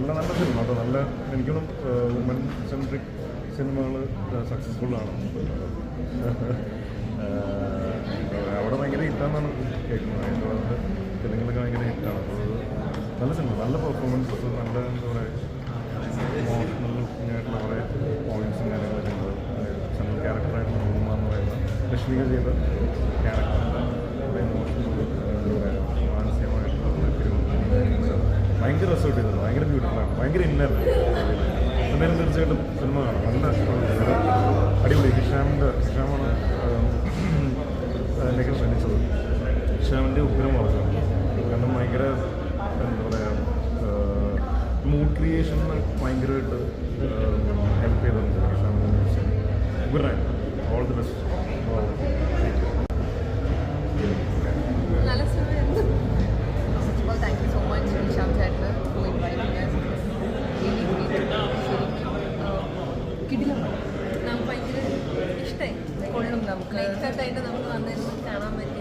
നല്ല നല്ല സിനിമ കേട്ടോ നല്ല എനിക്കൊന്നും വുമൻ സെൻട്രിക് സിനിമകൾ സക്സസ്ഫുൾ ആണ്. അവിടെ ഭയങ്കര ഹിറ്റാണെന്നാണ് കേൾക്കുന്നത്. അതിന്റെ അവിടെ തെലുങ്കിലൊക്കെ ഭയങ്കര ഹിറ്റാണ് അപ്പോൾ നല്ല സിനിമ നല്ല പെർഫോമൻസ് നല്ല എന്താ പറയുക ഇമോഷണൽ ലുക്കിംഗ് ആയിട്ടുള്ള കുറേ പോയിൻസും കാര്യങ്ങളൊക്കെ ഉണ്ട്. സെൻട്രൽ ക്യാരക്ടറായിട്ടുള്ള റൂമെന്ന് പറയുന്നത് ലക്ഷ്മിക ചെയ്ത ക്യാരക്ടറിന്റെ ഭയങ്കര രസമായിട്ട് ചെയ്തത് ഭയങ്കര ബ്യൂട്ടിഫുള്ളാണ് ഭയങ്കര ഇന്നറാണ് എന്തായാലും തീർച്ചയായിട്ടും സിനിമ കാണാം. നല്ല അടിപൊളി. ഹിഷാമിന്റെ ഹിഷാമാണ് എന്നൊക്കെ ശ്രമിച്ചത് ഹിഷാമിന്റെ ഉഗ്രം വളർച്ചയാണ് കാരണം ഭയങ്കര എന്താ പറയുക മൂഡ് ക്രിയേഷന് ഭയങ്കരമായിട്ട് ഹെൽപ്പ് ചെയ്തിട്ടുണ്ട് ഹിഷാമിന്റെ ഉഗ്രായി ഓൾ ദി ബെസ്റ്റ് കിടിലാണ് നമുക്ക് ഭയങ്കര ഇഷ്ടമായി കൊള്ളും നമുക്ക്. ലേറ്റായിട്ട് നമുക്ക് വന്നിരുന്ന് കാണാൻ വിജയം